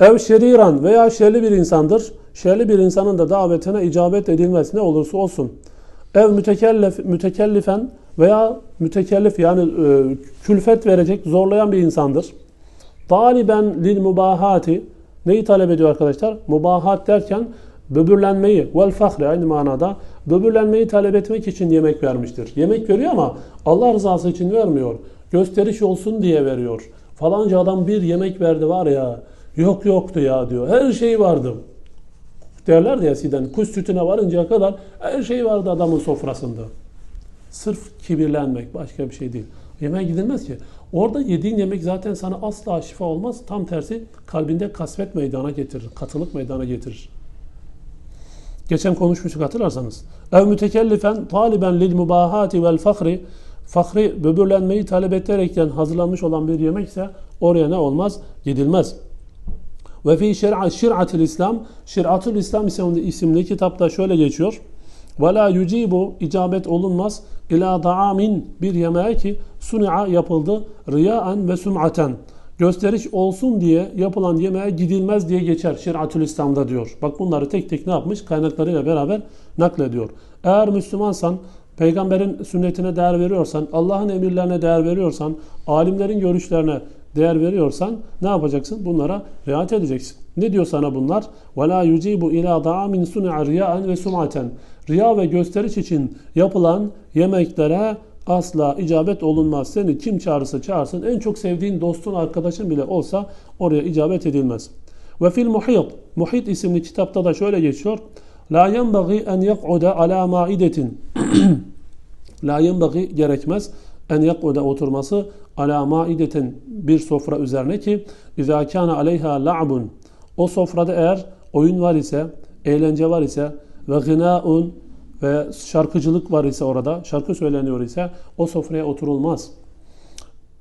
Ev şeriran veya şerli bir insandır. Şerli bir insanın da davetine icabet edilmesi ne olursa olsun. Ev mütekellif, mütekellifen veya mütekellif yani e, külfet verecek, zorlayan bir insandır. Taliben lil mubahati neyi talep ediyor arkadaşlar? Mubahat derken böbürlenmeyi vel fahri aynı manada böbürlenmeyi talep etmek için yemek vermiştir. Yemek veriyor ama Allah rızası için vermiyor. Gösteriş olsun diye veriyor. Falanca adam bir yemek verdi var ya yok yoktu ya diyor. Her şey vardı. Derlerdi eskiden kuş sütüne varıncaya kadar her şey vardı adamın sofrasında. Sırf kibirlenmek başka bir şey değil. Yemeğe gidilmez ki. Orada yediğin yemek zaten sana asla şifa olmaz. Tam tersi kalbinde kasvet meydana getirir. Katılık meydana getirir. Geçen konuşmuştuk hatırlarsanız. Ev mütekellifen taliben lil mubahati vel fakri fakri böbürlenmeyi talep ederekten hazırlanmış olan bir yemekse oraya ne olmaz? Gidilmez. Ve fi şer'a şir'atil İslam Şir'atul İslam isimli, kitapta şöyle geçiyor. Ve la yucibu icabet olunmaz ila da'amin bir yemeğe ki suni'a yapıldı riyaen ve sum'aten gösteriş olsun diye yapılan yemeğe gidilmez diye geçer Şir'atül İslam'da diyor. Bak bunları tek tek ne yapmış? Kaynaklarıyla beraber naklediyor. Eğer Müslümansan, peygamberin sünnetine değer veriyorsan, Allah'ın emirlerine değer veriyorsan, alimlerin görüşlerine değer veriyorsan ne yapacaksın? Bunlara riayet edeceksin. Ne diyor sana bunlar? وَلَا يُجِيبُ اِلَى دَعَامٍ سُنِعَ رِيَاءً ve sumaten. Riya ve gösteriş için yapılan yemeklere asla icabet olunmaz. Seni kim çağırırsa çağırsın en çok sevdiğin dostun arkadaşın bile olsa oraya icabet edilmez. Ve fil muhit Muhit isimli kitapta da şöyle geçiyor. La yenbaghi en yak'uda ala maidetin. La yenbaghi gerekmez en yak'uda oturması ala maidetin bir sofra üzerine ki izâ kâne aleyha la'bun. O sofrada eğer oyun var ise, eğlence var ise ve gınâun ve şarkıcılık var ise orada, şarkı söyleniyor ise o sofraya oturulmaz.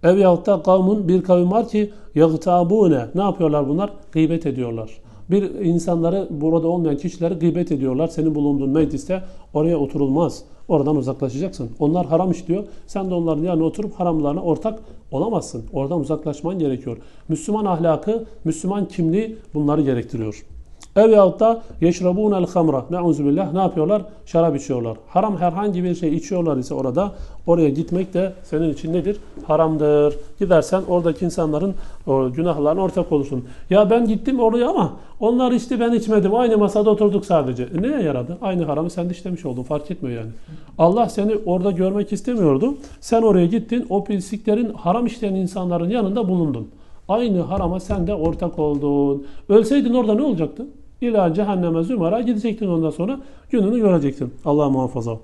Ev yahut da kavmun bir kavim var ki yagtabune. Ne yapıyorlar bunlar? Gıybet ediyorlar. Bir insanları burada olmayan kişileri gıybet ediyorlar. Senin bulunduğun mecliste oraya oturulmaz. Oradan uzaklaşacaksın. Onlar haram işliyor. Sen de onların yanına oturup haramlarına ortak olamazsın. Oradan uzaklaşman gerekiyor. Müslüman ahlakı, Müslüman kimliği bunları gerektiriyor. Ev yahut da yeşrabûnel hamra. Ne'uzubillah. Ne yapıyorlar? Şarap içiyorlar. Haram herhangi bir şey içiyorlar ise orada oraya gitmek de senin için nedir? Haramdır. Gidersen oradaki insanların o, günahlarına ortak olursun. Ya ben gittim oraya ama onlar içti ben içmedim. Aynı masada oturduk sadece. E neye yaradı? Aynı haramı sen de işlemiş oldun. Fark etmiyor yani. Allah seni orada görmek istemiyordu. Sen oraya gittin. O pisliklerin haram işleyen insanların yanında bulundun. Aynı harama sen de ortak oldun. Ölseydin orada ne olacaktı? İla cehenneme zümara gidecektin ondan sonra gününü görecektin. Allah muhafaza.